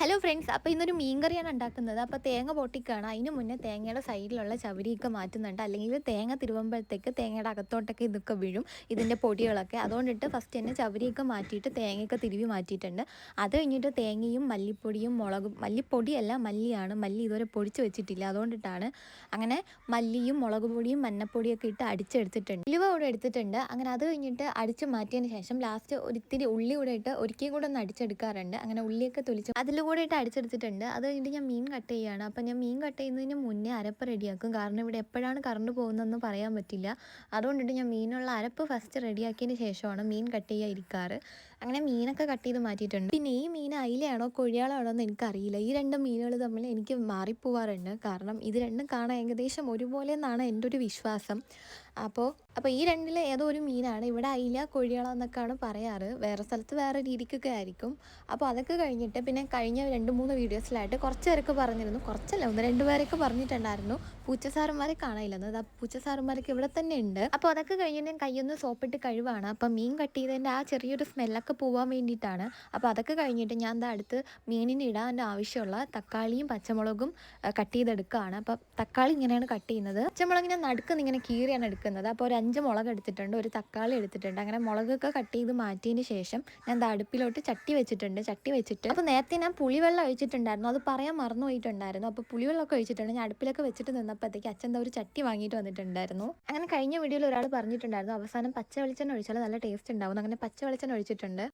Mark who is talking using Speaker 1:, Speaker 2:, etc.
Speaker 1: Hello friends അപ്പോൾ ഇന്നൊരു മീൻ കറിയാണ് ഉണ്ടാക്കുന്നത്. അപ്പോൾ തേങ്ങ പൊട്ടിക്കാണ് അതിന് മുന്നേ തേങ്ങയുടെ സൈഡിലുള്ള ചവരിയൊക്കെ മാറ്റുന്നുണ്ട്. അല്ലെങ്കിൽ തേങ്ങ തിരുവുമ്പോഴത്തേക്ക് തേങ്ങയുടെ അകത്തോട്ടൊക്കെ ഇതൊക്കെ വീഴും ഇതിന്റെ പൊടികളൊക്കെ. അതുകൊണ്ടിട്ട് ഫസ്റ്റ് തന്നെ ചവരിയൊക്കെ മാറ്റിയിട്ട് തേങ്ങയൊക്കെ തിരുവി മാറ്റിയിട്ടുണ്ട്. അത് കഴിഞ്ഞിട്ട് തേങ്ങയും മല്ലിപ്പൊടിയും മുളകും മല്ലിപ്പൊടിയല്ല മല്ലിയാണ്. മല്ലി ഇതുവരെ പൊടിച്ച് വെച്ചിട്ടില്ല. അതുകൊണ്ടിട്ടാണ് അങ്ങനെ മല്ലിയും മുളക് പൊടിയും മഞ്ഞപ്പൊടിയൊക്കെ ഇട്ട് അടിച്ചെടുത്തിട്ടുണ്ട്. ഉലുവ കൂടെ എടുത്തിട്ടുണ്ട്. അങ്ങനെ അത് കഴിഞ്ഞിട്ട് അടിച്ച് മാറ്റിയതിന് ശേഷം ലാസ്റ്റ് ഒരിത്തിരി ഉള്ളി കൂടെ ഇട്ട് ഒരിക്കൽ കൂടെ ഒന്ന് അടിച്ചെടുക്കാറുണ്ട്. അങ്ങനെ ഉള്ളിയൊക്കെ തൊലിച്ച് അതിൽ കൂടെ ഇട്ട് അടിച്ചെടുത്തിട്ടുണ്ട്. അത് കഴിഞ്ഞിട്ട് ഞാൻ മീൻ കട്ട് ചെയ്യുകയാണ്. അപ്പം ഞാൻ മീൻ കട്ട് ചെയ്യുന്നതിന് മുന്നേ അരപ്പ് റെഡിയാക്കും. കാരണം ഇവിടെ എപ്പോഴാണ് കറണ്ട് പോകുന്നതെന്ന് പറയാൻ പറ്റില്ല. അതുകൊണ്ടിട്ട് ഞാൻ മീനുള്ള അരപ്പ് ഫസ്റ്റ് റെഡിയാക്കിയതിന് ശേഷമാണ് മീൻ കട്ട് ചെയ്യാൻ ഇരിക്കാറ്. അങ്ങനെ മീനൊക്കെ കട്ട് ചെയ്ത് മാറ്റിയിട്ടുണ്ട്. പിന്നെ ഈ മീൻ അയിലയാണോ കൊഴിയാളാണോ എന്ന് എനിക്കറിയില്ല. ഈ രണ്ട് മീനുകൾ തമ്മിൽ എനിക്ക് മാറിപ്പോവാറുണ്ട്. കാരണം ഇത് രണ്ടും കാണാൻ ഏകദേശം ഒരുപോലെ എന്നാണ് എന്റെ ഒരു വിശ്വാസം. അപ്പോൾ അപ്പോൾ ഈ രണ്ടിൽ ഏതോ ഒരു മീനാണ് ഇവിടെ അയില കൊഴിയാള എന്നൊക്കെയാണ് പറയാറ്. വേറെ സ്ഥലത്ത് വേറെ രീതിക്കൊക്കെ ആയിരിക്കും. അപ്പോൾ അതൊക്കെ കഴിഞ്ഞിട്ട് പിന്നെ കഴിഞ്ഞ രണ്ട് മൂന്ന് വീഡിയോസിലായിട്ട് കുറച്ച് പേരൊക്കെ പറഞ്ഞിരുന്നു. കുറച്ചല്ല ഒന്ന് രണ്ട് പേരൊക്കെ പറഞ്ഞിട്ടുണ്ടായിരുന്നു. പൂച്ചസാറന്മാരെ കാണാനില്ലെന്ന് അത് പൂച്ചസാറന്മാരൊക്കെ ഇവിടെ തന്നെ ഉണ്ട്. അപ്പോൾ അതൊക്കെ കഴിഞ്ഞിട്ട് ഞാൻ കൈയൊന്ന് സോപ്പിട്ട് കഴിവാണ്. അപ്പോൾ മീൻ കട്ട് ചെയ്തതിന്റെ ആ ചെറിയൊരു സ്മെല്ലൊക്കെ പോകാൻ വേണ്ടിയിട്ടാണ്. അപ്പോൾ അതൊക്കെ കഴിഞ്ഞിട്ട് ഞാൻ എന്താ അടുത്ത് മീനിന് ഇടാൻ ആവശ്യമുള്ള തക്കാളിയും പച്ചമുളകും കട്ട് ചെയ്തെടുക്കുകയാണ് അപ്പോൾ തക്കാളി ഇങ്ങനെയാണ് കട്ട് ചെയ്യുന്നത്. പച്ചമുളകിനെ നടുക്കുന്ന ഇങ്ങനെ കീറിയാണ് എടുക്കുന്നത് അപ്പോൾ ഒരു അഞ്ച് മുളക് എടുത്തിട്ടുണ്ട് ഒരു തക്കാളി എടുത്തിട്ടുണ്ട്. അങ്ങനെ മുളകൊക്കെ കട്ട് ചെയ്ത് മാറ്റിയതിന് ശേഷം ഞാൻ അടുപ്പിലോട്ട് ചട്ടി വെച്ചിട്ടുണ്ട്. ചട്ടി വെച്ചിട്ട് അപ്പോൾ നേരത്തെ ഞാൻ പുളിവെള്ളം ഒഴിച്ചിട്ടുണ്ടായിരുന്നു. അത് പറയാൻ മറന്നു പോയിട്ടുണ്ടായിരുന്നു. അപ്പോൾ പുളിവെള്ളമൊക്കെ ഒഴിച്ചിട്ടുണ്ട്. ഞാൻ അടുപ്പിലൊക്കെ വെച്ചിട്ട് നിന്നപ്പോഴത്തേക്ക് അച്ഛൻ ഒരു ചട്ടി വാങ്ങിയിട്ട് വന്നിട്ടുണ്ടായിരുന്നു. അങ്ങനെ കഴിഞ്ഞ വീഡിയോയിൽ ഒരാൾ പറഞ്ഞിട്ടുണ്ടായിരുന്നു അവസാനം പച്ച വെളിച്ചെണ്ണ ഒഴിച്ചാൽ നല്ല ടേസ്റ്റ് ഉണ്ടാവും അങ്ങനെ പച്ച വെളിച്ചെണ്ണ ഒഴിച്ചിട്ടുണ്ട്.